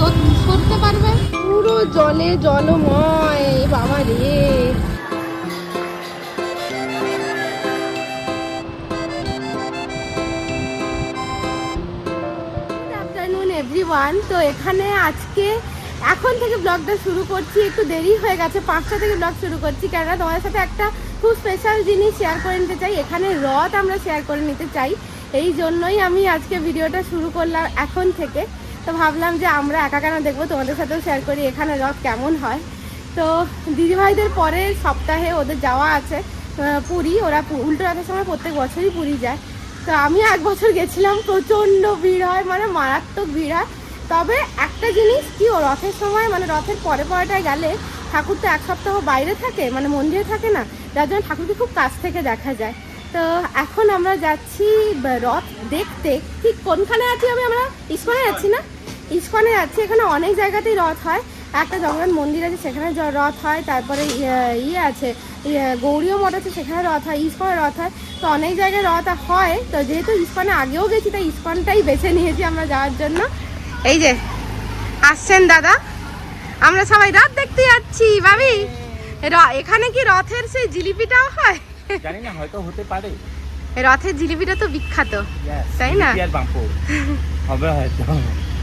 সরতে পারবে? পুরো জলে জলময় বাবা রে। এভরিওয়ান তো এখানে আজকে এখন থেকে ব্লগটা শুরু করছি। একটু দেরি হয়ে গেছে। পাঁচটা থেকে ব্লগ শুরু করছি। কেননা তোমাদের সাথে একটা খুব স্পেশাল জিনিস শেয়ার করে নিতে চাই। এখানে রথ আমরা শেয়ার করে নিতে চাই। এই জন্যই আমি আজকে ভিডিওটা শুরু করলাম এখন থেকে। তো ভাবলাম যে আমরা একা কেন দেখব? তোমাদের সাথেও শেয়ার করি এখানে রথ কেমন হয়। তো দিদিভাইদের পরের সপ্তাহে ওদের যাওয়া আছে পুরী। ওরা উল্টো রথের সময় প্রত্যেক বছরই পুরী যায়। তো আমি এক বছর গেছিলাম, প্রচণ্ড ভিড় হয় মানে মারাত্মক ভিড় হয়। তবে একটা জিনিস কি, ও রথের সময় মানে রথের পরে পরেটায় গেলে ঠাকুর তো এক সপ্তাহ বাইরে থাকে মানে মন্দিরে থাকে না, যার জন্য ঠাকুরকে খুব কাছ থেকে দেখা যায়। তো এখন আমরা যাচ্ছি রথ দেখতে। ঠিক কোনখানে আছি আমি? আমরা ইস্কনে আছি না? ইস্কনে যাচ্ছি এখানে অনেক জায়গাতেই রথ হয়। একটা জগন্নাথ মন্দির আছে সেখানে রথ হয় তারপরে ইয়ে- আছে গৌরীয় মঠ আছে সেখানে রথ হয় ইস্কনে রথ হয়। তো অনেক জায়গায় রথ হয় তো যেহেতু ইস্কনে আগেও গেছি তাই ইস্কনটাই বেছে নিয়েছি আমরা যাওয়ার জন্য। এই যে আসছেন দাদা। আমরা সবাই রথ দেখতে যাচ্ছি ভাবি। এখানে কি রথের সেই জিলিপিটাও হয়? জানি না হয়তো হতে পারে। রথের জিলিপিটা তো বিখ্যাত। তাই না? হবে হয়তো।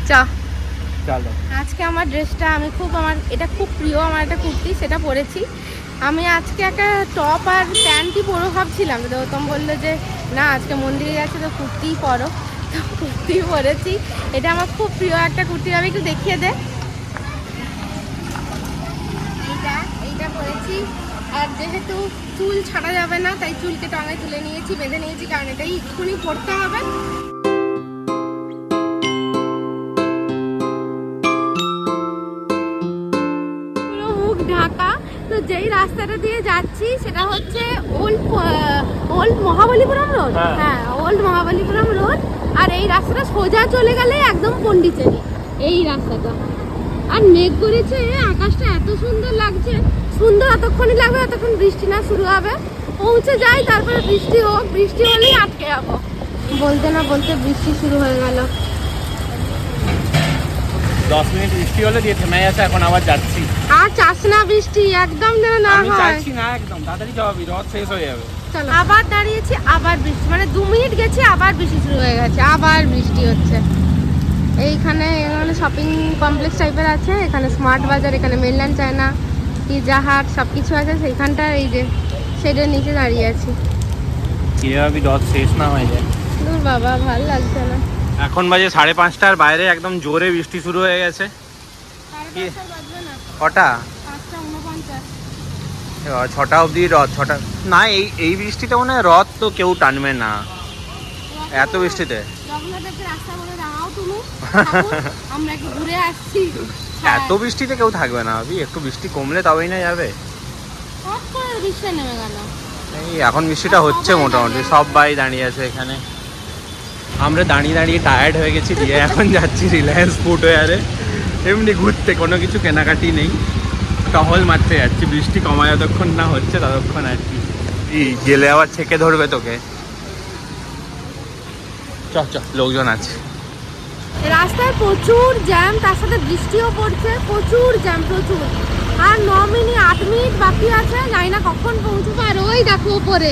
চ। চলো। আজকে আমার ড্রেসটা আমি খুব আমার এটা খুব প্রিয় আমার একটা কুর্তি সেটা পরেছি। আমি আজকে একটা টপ আর প্যান্টই পরো ভাবছিলাম। গৌতম বলল যে না আজকে মন্দিরে যাচ্ছে তো কুর্তিই পরো। তো কুর্তি পরেছি। এটা আমার খুব প্রিয় একটা কুর্তি আমি একটু দেখিয়ে দে। এইটা এইটা পরেছি। আর যেহেতু চুল ছাড়া যাবে না তাই চুলকে টঙায় তুলে নিয়েছি বেঁধে নিয়েছি কারণ এটাই এক্ষুনি পরতে হবে। রাস্তাটা দিয়ে যাচ্ছি সেটা হচ্ছে ওল্ড ওল্ড মহাবলীপুরম রোড। হ্যাঁ। হ্যাঁ ওল্ড মহাবলীপুরম রোড। আর এই রাস্তাটা সোজা চলে গেলে একদম পন্ডিচেরি। এই রাস্তাটা। আর মেঘ করেছে আকাশটা এত সুন্দর লাগছে। সুন্দর এতক্ষণই লাগবে এতক্ষণ বৃষ্টি না শুরু হবে। পৌঁছে যাই তারপরে বৃষ্টি হোক বৃষ্টি হলেই আটকে যাব। বলতে না বলতে বৃষ্টি শুরু হয়ে গেল। দশ মিনিট বৃষ্টি হলে দিয়ে থেমে যাচ্ছে এখন আবার যাচ্ছি। আর চাস না বৃষ্টি একদম যেন না আমি হয়। চাইছি না একদম। তাড়াতাড়ি যাবি রথ শেষ হয়ে যাবে। চলো। আবার দাঁড়িয়েছি আবার বৃষ্টি। মানে দু মিনিট গেছি আবার বৃষ্টি শুরু হয়ে গেছে আবার বৃষ্টি হচ্ছে। এইখানে এখানে শপিং কমপ্লেক্স টাইপের আছে এখানে স্মার্ট বাজার এখানে মেনল্যান্ড চায়না পিজা হাট সব কিছু আছে। সেইখানটা এই যে শেডের নিচে দাঁড়িয়ে আছি। কি ভাবি রথ শেষ না হয়ে যায়। দূর বাবা ভালো লাগছে না। এখন বাজে সাড়ে পাঁচটার বাইরে একদম জোরে বৃষ্টি শুরু হয়ে গেছে? কটা ছটা অবধি রথ ছটা না এই এই বৃষ্টিতে মনে হয় রথ তো কেউ টানবে না। এত বৃষ্টিতে? এত বৃষ্টিতে কেউ থাকবে না ভাবি একটু বৃষ্টি কমলে তবেই না যাবে। এই এখন বৃষ্টিটা হচ্ছে মোটামুটি সবাই দাঁড়িয়ে আছে এখানে। আমরা দাঁড়িয়ে দাঁড়িয়ে টায়ার্ড হয়ে গেছি দিয়ে এখন যাচ্ছি রিলায়েন্স ফুটওয়ারে এমনি ঘুরতে কোনো কিছু কেনাকাটি নেই। টহল মারতে যাচ্ছি বৃষ্টি কমায় যতক্ষণ না হচ্ছে ততক্ষণ আর কি। গেলে আবার ছেকে ধরবে তোকে। চ চ লোকজন আছে। রাস্তায় প্রচুর জ্যাম তার সাথে বৃষ্টিও পড়ছে প্রচুর জ্যাম প্রচুর। আর ন মিনিট আট মিনিট বাকি আছে জানি না কখন পৌঁছবো। আর ওই দেখো উপরে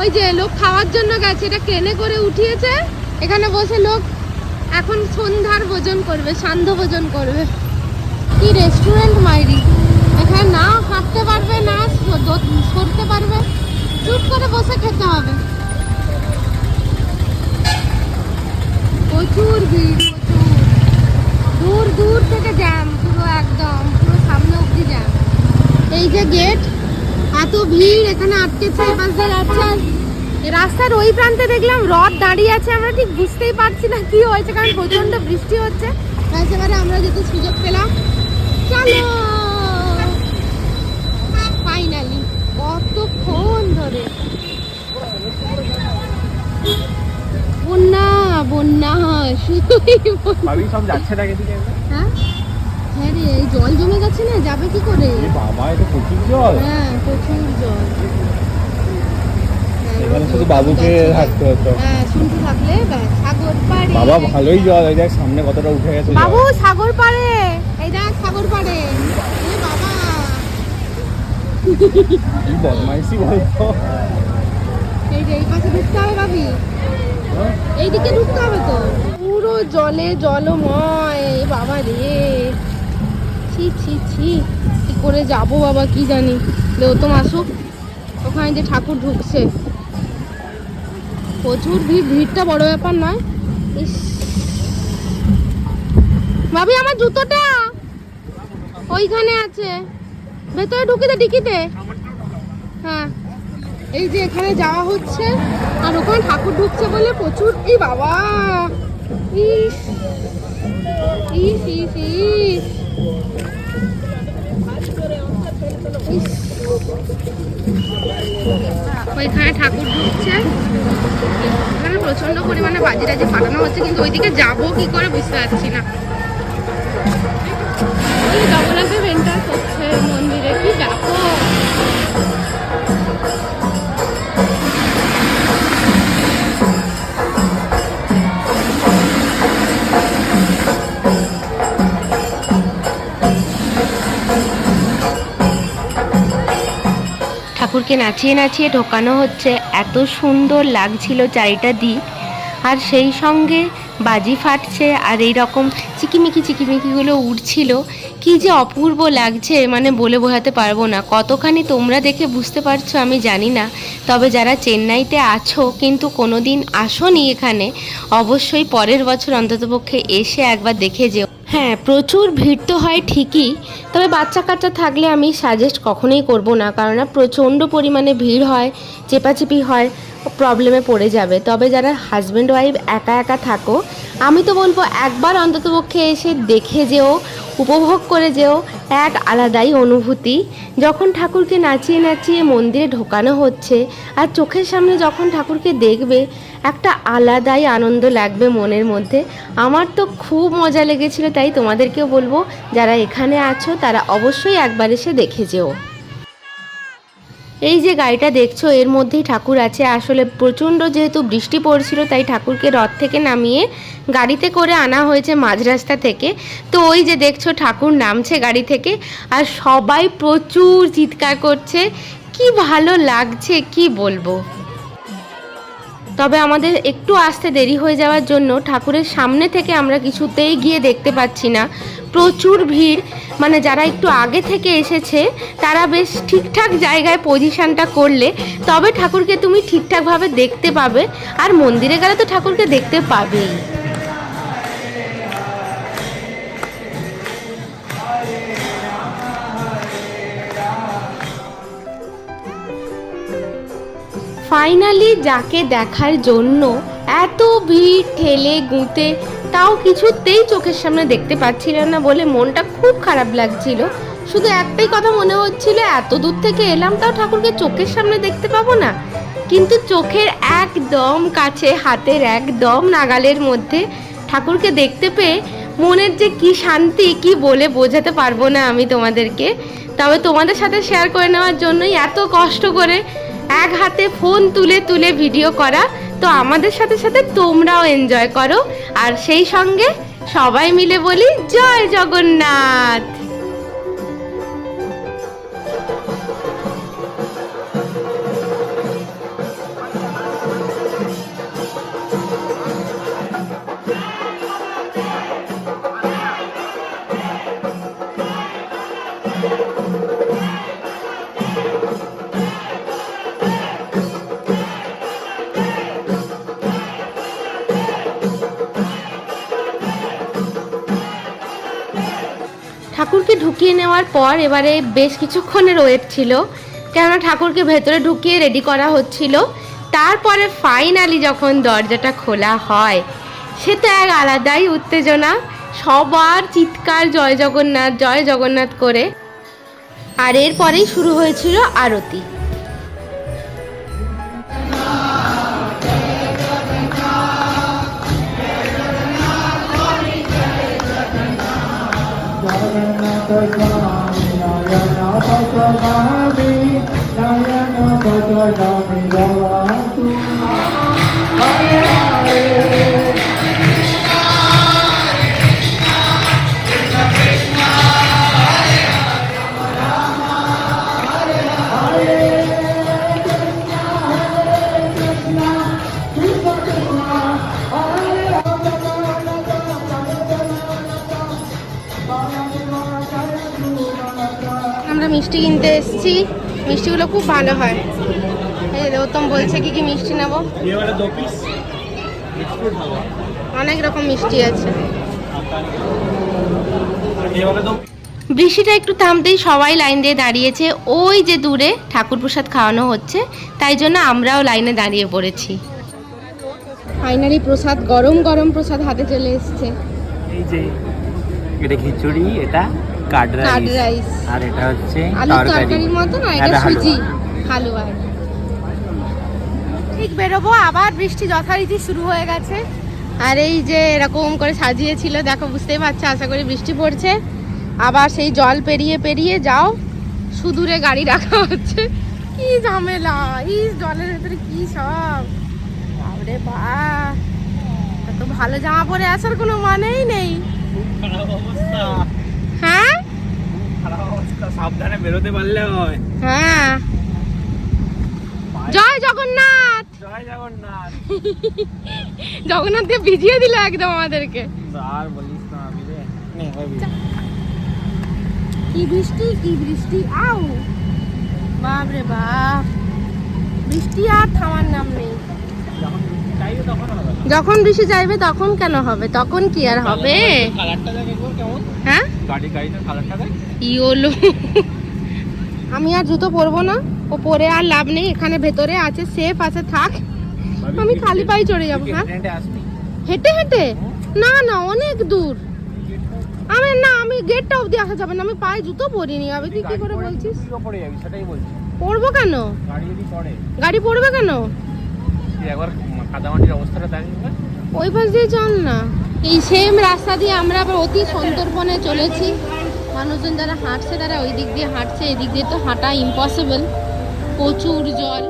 ওই যে লোক খাওয়ার জন্য গেছে এটা ট্রেনে করে উঠিয়েছে। এখানে বসে লোক এখন সন্ধ্যার ভোজন করবে, সান্ধ্য ভোজন করবে। কি রেস্টুরেন্ট মাইরি? এখানে না হাঁটতে পারবে, না সরতে পারবে। চুপ করে বসে খেতে হবে। প্রচুর ভিড়, প্রচুর। দূর দূর থেকে জ্যাম পুরো একদম, পুরো সামনে অবধি জ্যাম এই যে গেট এত ভিড়, এখানে আটকেছে দিয়ে যাচ্ছে রাস্তার ওই প্রান্তে দেখলাম রথ দাঁড়িয়ে আছে আমরা ঠিক বুঝতেই পারছি না কি হয়েছে কারণ প্রচণ্ড বৃষ্টি হচ্ছে। একেবারে আমরা যেতে সুযোগ পেলাম। চলো! ফাইনালি কতক্ষণ ধরে? বন্যা বন্যা শুধুই সব যাচ্ছে না হ্যাঁ? হ্যাঁ রে এই জল জমে গেছে না যাবে কি করে? বাবা এটা প্রচুর জল। হ্যাঁ প্রচুর জল। এখানে শুধু বাবুকে থাকতে হতো। হ্যাঁ শুনতে থাকলে ব্যাস সাগর পাড়ে। বাবা ভালোই জল এই দেখ সামনে কতটা উঠে গেছে। বাবু সাগর পাড়ে। এই দেখ সাগর পাড়ে। এ বাবা। কি বদমাইশি বলতো এই যে এই পাশে ঢুকতে হবে ভাবি। এইদিকে ঢুকতে হবে তো। পুরো জলে জলময় বাবা রে। ছি ছি ছি। কি করে যাব বাবা কি জানি। গৌতম আসুক ওখানে যে ঠাকুর ঢুকছে। প্রচুর ভিড়, ভিড়টা বড় ব্যাপার নয়। ইস। ভাবি, আমার জুতোটা ওইখানে আছে। ভেতরে ঢুকে দে ডিকিতে হ্যাঁ। এই যে এখানে যাওয়া হচ্ছে, আর ওখানে ঠাকুর ঢুকছে বলে প্রচুর। এই বাবা! ইস ইস ইস। ইস। ওইখানে ঠাকুর ঢুকছে। এখানে প্রচণ্ড পরিমাণে বাজি টাজি ফাটানো হচ্ছে, কিন্তু ওইদিকে যাব কি করে বুঝতে পারছি না। এন্টার ঠাকুরকে নাচিয়ে নাচিয়ে ঢোকানো হচ্ছে। এত সুন্দর লাগছিল চারিটা দিক। আর সেই সঙ্গে বাজি ফাটছে আর এই রকম চিকিমিকি চিকিমিকিগুলো উঠছিল কি যে অপূর্ব লাগছে মানে বলে বোঝাতে পারব না। কতখানি তোমরা দেখে বুঝতে পারছ আমি জানি না। তবে যারা চেন্নাইতে আছো, কিন্তু কোনো দিন আসোনি এখানে, অবশ্যই পরের বছর অন্ততপক্ষে এসে একবার দেখে যেও। হ্যাঁ প্রচুর ভিড় তো হয় ঠিকই তবে বাচ্চা কাচ্চা থাকলে আমি সাজেস্ট কখনোই করব না, কারণ প্রচণ্ড পরিমাণে ভিড় হয়, চেপাচেপি হয় প্রবলেমে পড়ে যাবে। তবে যারা হাজব্যান্ড ওয়াইফ একা একা থাকো, আমি তো বলব একবার অন্ততপক্ষে এসে দেখে যেও, উপভোগ করে যেও, এক আলাদাই অনুভূতি। যখন ঠাকুরকে নাচিয়ে নাচিয়ে মন্দিরে ঢোকানো হচ্ছে, আর চোখের সামনে যখন ঠাকুরকে দেখবে, একটা আলাদাই আনন্দ লাগবে মনের মধ্যে। আমার তো খুব মজা লেগেছিল, তাই তোমাদেরকেও বলব, যারা এখানে আছো তারা অবশ্যই একবার এসে দেখে যেও। এই যে গাড়িটা দেখছ, এর মধ্যেই ঠাকুর আছে। আসলে প্রচণ্ড যেহেতু বৃষ্টি পড়ছিল, তাই ঠাকুরকে রথ থেকে নামিয়ে গাড়িতে করে আনা হয়েছে মাঝ রাস্তা থেকে। তো ওই যে দেখছ, ঠাকুর নামছে গাড়ি থেকে আর সবাই প্রচুর চিৎকার করছে। কি ভালো লাগছে, কি বলব? তবে আমাদের একটু আসতে দেরি হয়ে যাওয়ার জন্য ঠাকুরের সামনে থেকে আমরা কিছুতেই গিয়ে দেখতে পাচ্ছি না। প্রচুর ভিড় মানে যারা একটু আগে থেকে এসেছে, তারা বেশ ঠিকঠাক জায়গায় পজিশনটা করলে তবে ঠাকুরকে তুমি ঠিকঠাকভাবে দেখতে পাবে, আর মন্দিরে গেলে তো ঠাকুরকে দেখতে পাবেই। ফাইনালি যাকে দেখার জন্য এত ভিড়, ঠেলে, গুঁতে, তাও কিছুতেই চোখের সামনে দেখতে পাচ্ছিলাম না বলে মনটা খুব খারাপ লাগছিল। শুধু একটাই কথা মনে হচ্ছিল, এত দূর থেকে এলাম, তাও ঠাকুরকে চোখের সামনে দেখতে পাবো না? কিন্তু চোখের একদম কাছে, হাতের একদম নাগালের মধ্যে ঠাকুরকে দেখতে পেয়ে মনের যে কি শান্তি, কি বলে বোঝাতে পারব না আমি তোমাদেরকে। তবে তোমাদের সাথে শেয়ার করে নেওয়ার জন্যই এত কষ্ট করে এক হাতে ফোন তুলে তুলে ভিডিও করা। তো আমাদের সাথে সাথে তোমরাও এনজয় করো। আর সেই সঙ্গে সবাই মিলে বলি, জয় জগন্নাথ! ঠাকুরকে নেওয়ার পর এবারে বেশ কিছুক্ষণের ওয়েট ছিল, কেননা ঠাকুরকে ভেতরে ঢুকিয়ে রেডি করা হচ্ছিল। তারপরে ফাইনালি যখন দরজাটা খোলা হয়, সে তো এক আলাদাই উত্তেজনা, সবার চিৎকার জয় জগন্নাথ জয় জগন্নাথ করে। আর এরপরেই শুরু হয়েছিল আরতি। પદગામી નયન પદગામી નયન પદગામી ગવા તું মিষ্টি কিনতে এসেছি। মিষ্টিগুলো খুব ভালো হয়। এই গৌতম বলছে, কি কি মিষ্টি নেব? অনেক রকম মিষ্টি আছে। বৃষ্টিটা একটু থামতেই সবাই লাইন দিয়ে দাঁড়িয়েছে। ওই যে দূরে ঠাকুর প্রসাদ খাওয়ানো হচ্ছে, তাই জন্য আমরাও লাইনে দাঁড়িয়ে পড়েছি। ফাইনালি প্রসাদ, গরম গরম প্রসাদ হাতে চলে এসছে। এই যে, এটা খিচুড়ি, এটা কার্ড রাইস। আর এটা হচ্ছে আলু তরকারির মতো না এটা এটা সুজি হালুয়া। ঠিক বেরোবো আবার বৃষ্টি যথারীতি শুরু হয়ে গেছে। আর এই যে এরকম করে সাজিয়েছিল দেখো বুঝতেই পারছ আশা করি বৃষ্টি পড়ছে। আবার সেই জল পেরিয়ে পেরিয়ে যাও সুদূরে গাড়ি রাখা হচ্ছে। কি ঝামেলা এই জলের ভেতরে কি সব? বাবরে বা এত ভালো জামা পরে আসার কোনো মানেই নেই। হ্যাঁ খারাপ অবস্থা। সাবধানে বেরোতে পারলে হয়। হ্যাঁ। জয় জগন্নাথ! জয় জগন্নাথ। জগন্নাথকে ভিজিয়ে দিল একদম আমাদেরকে। আর বলিস না আমি রে কি বৃষ্টি কি বৃষ্টি আউ। বাপরে বাপ। বৃষ্টি আর থামার নাম নেই। যখন বৃষ্টি চাইবে তখন কেন হবে? তখন কি আর হবে? কালারটা দেখ কেমন? হ্যাঁ? গাড়ি গাড়িটার কালারটা দেখ ইওলো আমি আর জুতো পরবো না। ও পরে আর লাভ নেই এখানে ভেতরে আছে সেফ আছে থাক। আমি খালি পায়ে চড়ে যাব হ্যাঁ? হেঁটে হেঁটে? না না অনেক দূর। আমি না আমি গেটটা অবধি আসা যাবে না আমি পায়ে জুতো পরিনি। আমি তুই কি করে বলছিস? পড়ব কেন? গাড়ি পড়বে কেন? একবার কাদামাটির অবস্থাটা দেখ। ওই পাশ দিয়ে চল না। এই সেম রাস্তা দিয়ে আমরা আবার অতি সন্তর্পণে চলেছি। মানুষজন যারা হাঁটছে তারা ওই দিক দিয়ে হাঁটছে, এদিক দিক দিয়ে তো হাঁটা ইম্পসিবল প্রচুর জল।